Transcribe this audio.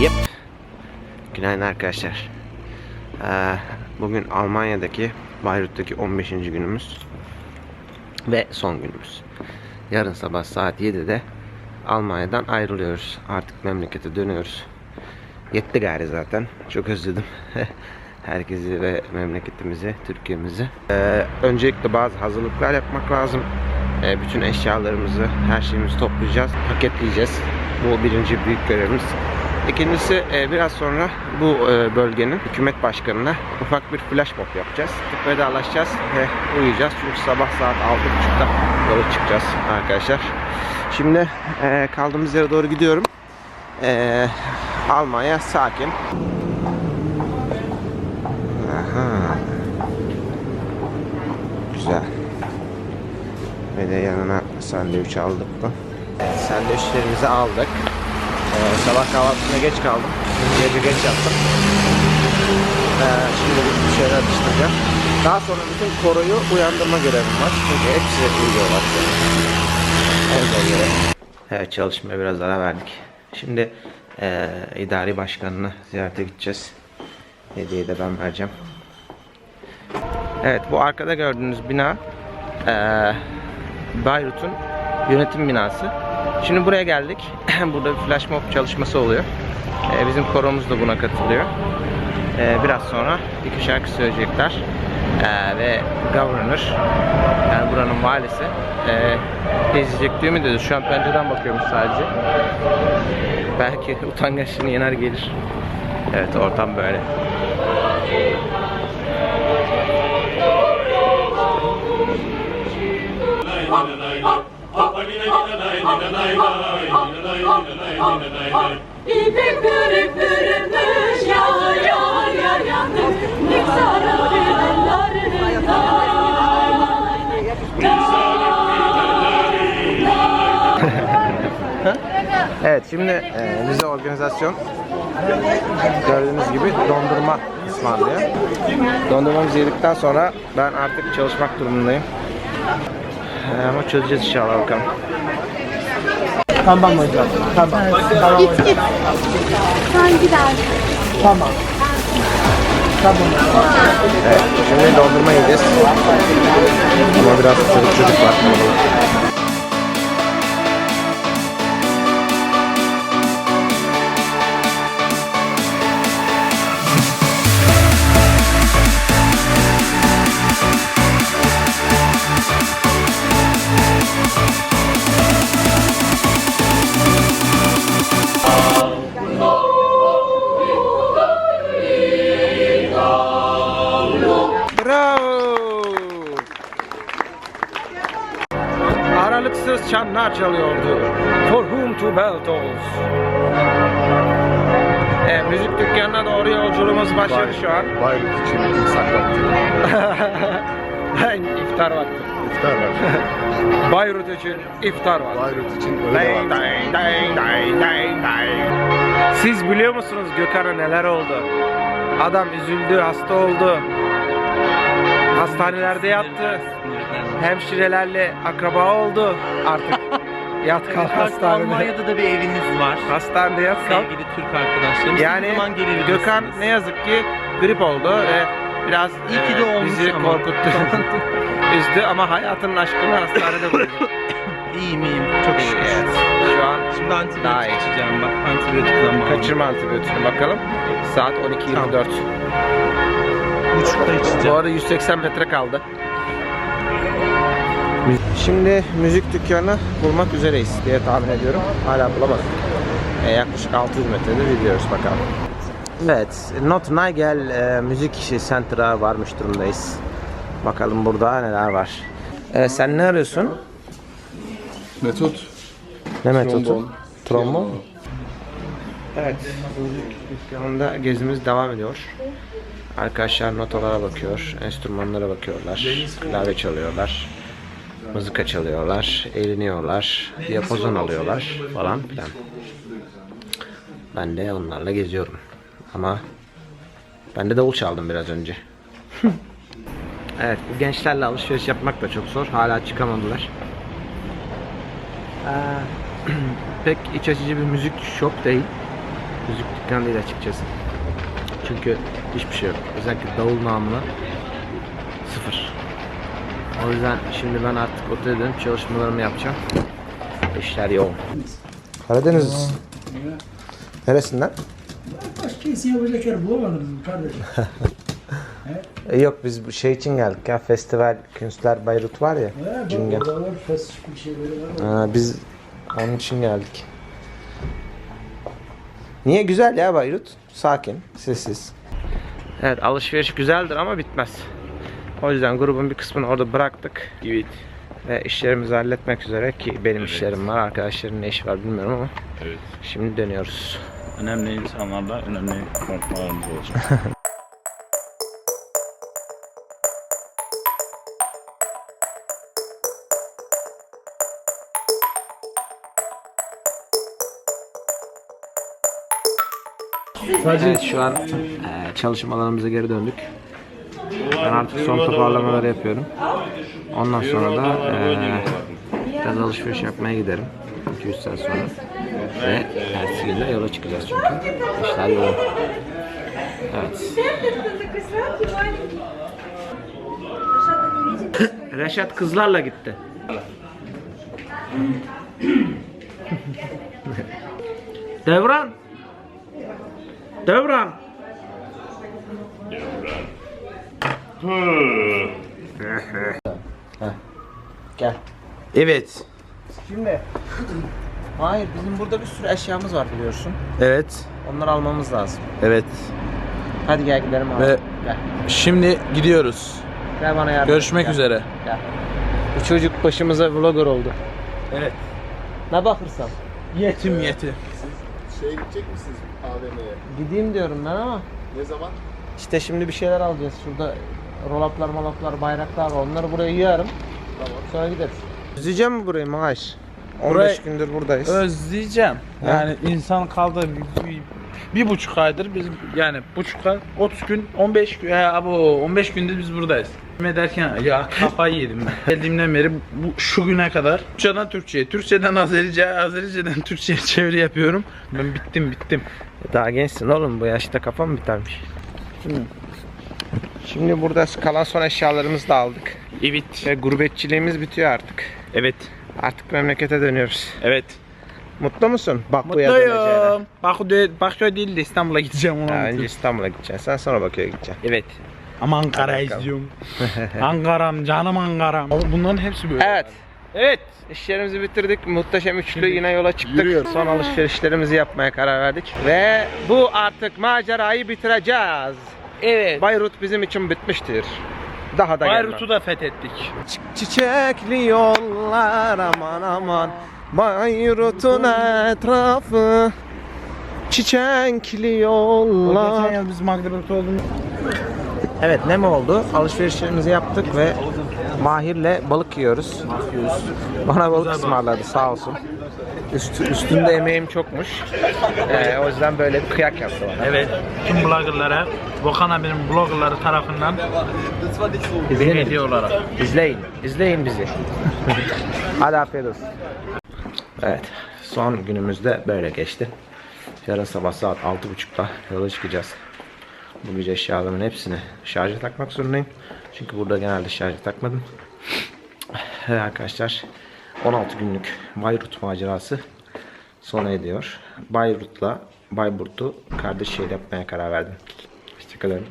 Yep. Günaydın arkadaşlar. Ee, bugün Almanya'daki Bayrut'taki 15. günümüz ve son günümüz. Yarın sabah saat 7'de Almanya'dan ayrılıyoruz. Artık memlekete dönüyoruz. Yetti gari zaten. Çok özledim. Herkesi ve memleketimizi, Türkiye'mizi. Ee, öncelikle bazı hazırlıklar yapmak lazım. Ee, bütün eşyalarımızı, her şeyimizi toplayacağız, paketleyeceğiz. Bu birinci büyük görevimiz. İkincisi e, biraz sonra bu e, bölgenin hükümet başkanına ufak bir flash mob yapacağız. Vedalaşacağız ve uyuyacağız. Çünkü sabah saat 6.30'da yola çıkacağız arkadaşlar. Şimdi e, kaldığımız yere doğru gidiyorum. E, Almanya sakin. Aha. Güzel. Ve de yanına sandviç aldık mı? Sandviçlerimizi aldık. Ee, sabah kahvaltısına geç kaldım. Gece geç yattım. Ee, şimdi bir şeyler atıştıracağım. Daha sonra bütün koroyu uyandırma görevim var. Çünkü hepsi uyuyorlar. Görev. Evet çalışmaya biraz ara verdik. Şimdi ee, idari başkanını ziyarete gideceğiz. Hediyeyi de ben vereceğim. Evet bu arkada gördüğünüz bina ee, Bayrut'un yönetim binası. Şimdi buraya geldik. Burada bir flash mob çalışması oluyor. Ee, bizim koromuz da buna katılıyor. Ee, biraz sonra iki şarkı söyleyecekler. Ee, ve Governor yani buranın valisi e, izleyecek diyor mu dedi. Şu an pencereden bakıyormuş sadece. Belki utangaçlığını yener gelir. Evet ortam böyle. İpek pürüp pürüpmüş yağ yağ yağ yandık Nik sarı Evet şimdi e, bize organizasyon gördüğünüz gibi dondurma ısmarlıyor. Dondurmamızı yedikten sonra ben artık çalışmak durumundayım. E, ama çözeceğiz inşallah bakalım. Tamam hocam. Tamam. Tamam Git hocam. git. Sen gider. Tamam. Tamam. Evet, şimdi dondurma yiyeceğiz. Ama biraz çocuk çocuk var. Aralıksız çanlar çalıyordu. For whom to bell tolls. Evet, müzik dükkanına doğru yolculuğumuz başladı şu an. Bayrut için imsak vakti. iftar vakti. İftar var. Bayrut için iftar vakti. Bayrut için öğle Day, vakti. day, day, day, day, day. Siz biliyor musunuz Gökhan'a neler oldu? Adam üzüldü, hasta oldu. Hastanelerde yattı. Hemşirelerle akraba oldu artık. Yat kalk hastanede. Almanya'da da bir eviniz var. Hastanede yat kalk. Sevgili Türk arkadaşlarım. Yani zaman. Gökhan ne yazık ki grip oldu ve biraz İyi ki de olmuş bizi ama. korkuttu. Üzdü ama hayatının aşkını hastanede buldu. İyiyim iyiyim. Çok şükür. evet. Şu an Şimdi Daha antibiyotik iyi. içeceğim bak. Antibiyotik zamanı. kaçırma antibiyotiğine bakalım. Saat 12.24. Buçukta Bu içeceğim. arada 180 metre kaldı. Şimdi müzik dükkanı bulmak üzereyiz diye tahmin ediyorum. Hala bulamadık. E, yaklaşık 600 metrede gidiyoruz bakalım. Evet, Not Nigel e, Müzik Center'a varmış durumdayız. Bakalım burada neler var. E, sen ne arıyorsun? Metot. Ne metodu? Trombon. Evet, müzik dükkanında gezimiz devam ediyor. Arkadaşlar notalara bakıyor, enstrümanlara bakıyorlar, klavye çalıyorlar, mızıka çalıyorlar, eğleniyorlar, diapozon alıyorlar falan filan. Ben de onlarla geziyorum. Ama ben de davul çaldım biraz önce. evet, bu gençlerle alışveriş yapmak da çok zor. Hala çıkamadılar. Ee, pek iç açıcı bir müzik shop değil. yüzük dükkanı değil açıkçası. Çünkü hiçbir şey yok. Özellikle davul namına sıfır. O yüzden şimdi ben artık otele dönüp çalışmalarımı yapacağım. İşler yoğun. Karadeniz neresinden? Başka insan yapacak yer bulamadım kardeşim. E, Yok biz bu şey için geldik ya festival Künstler Bayrut var ya. He, bak Cingen. orada var, fes bir şeyleri var. Ha, biz onun için geldik. Niye güzel ya Bayrut? Sakin, sessiz. Evet alışveriş güzeldir ama bitmez. O yüzden grubun bir kısmını orada bıraktık. Evet. Ve işlerimizi halletmek üzere ki benim işlerim var. Arkadaşların ne işi var bilmiyorum ama Evet. şimdi dönüyoruz. Önemli insanlarla önemli konuşmalarımız olacak. Evet şu an e, çalışmalarımıza geri döndük. Ben artık son toparlamaları yapıyorum. Ondan sonra da e, biraz alışveriş yapmaya giderim. 2-3 saat sonra. Ve ertesi gün de yola çıkacağız çünkü. İşler yoğun. Evet. Reşat kızlarla gitti. Devran. Devran. Gel. Evet. Şimdi. Hayır bizim burada bir sürü eşyamız var biliyorsun. Evet. Onları almamız lazım. Evet. Hadi gel gidelim abi. Ve- Gel. Şimdi gidiyoruz. Gel bana yardım. Görüşmek gel. üzere. Gel. Bu çocuk başımıza vlogger oldu. Evet. Ne bakırsan. Yetim yetim. Şeye gidecek misiniz AVM'ye? Gideyim diyorum ben ama. Ne zaman? İşte şimdi bir şeyler alacağız. Şurada rolaplar malaplar bayraklar var. Onları buraya yığarım. Tamam. Sonra gideriz. Özleyeceğim mi burayı maaş? 15 Burayı- gündür buradayız. Özleyeceğim. Yani insan kaldı bir, bir, bir buçuk aydır biz yani buçuk ay 30 gün 15 gün ya abo 15 gündür biz buradayız. Ne derken ya kafayı yedim ben. Geldiğimden beri bu şu güne kadar Türkçeden Türkçe'ye, Türkçeden Azerice, Azerice'den Türkçe'ye çeviri yapıyorum. Ben bittim bittim. Daha gençsin oğlum bu yaşta kafa mı bitermiş? Şimdi burada kalan son eşyalarımızı da aldık. Evet. Ve gurbetçiliğimiz bitiyor artık. Evet. Artık memlekete dönüyoruz. Evet. Mutlu musun? Döneceğine. Mutluyum. Bakü değil, Bakü değil de İstanbul'a gideceğim ona. Ha, önce. İstanbul'a gideceksin. Sen sonra Bakü'ye gideceksin. Evet. Ama Ankara Hadi bakalım. izliyorum. Ankara'm, canım Ankara'm. Bunların hepsi böyle. Evet. Evet. İşlerimizi bitirdik. Muhteşem üçlü yine yola çıktık. Son alışverişlerimizi yapmaya karar verdik. Ve bu artık macerayı bitireceğiz. Evet. Bayrut bizim için bitmiştir. Daha da Bayrut'u gelmem. da fethettik. Çiçekli yollar aman aman Bayrut'un etrafı Çiçekli yollar yıl biz Magdeburg'da olduğumuz Evet ne mi oldu? Alışverişlerimizi yaptık ve Mahir'le balık yiyoruz. Bana balık ısmarladı sağ olsun. Üstü, üstünde emeğim çokmuş. Ee, o yüzden böyle bir kıyak yaptı bana. Evet. Tüm bloggerlara, Volkan abinin bloggerları tarafından İzleyin. hediye olarak. İzleyin. İzleyin bizi. Hadi afiyet olsun. Evet. Son günümüzde böyle geçti. Yarın sabah saat 6.30'da yola çıkacağız. Bu gece eşyalarımın hepsini şarja takmak zorundayım. Çünkü burada genelde şarja takmadım. Evet arkadaşlar 16 günlük Bayrut macerası sona ediyor. Bayrut'la Bayburt'u kardeş şehir yapmaya karar verdim. Hoşçakalın.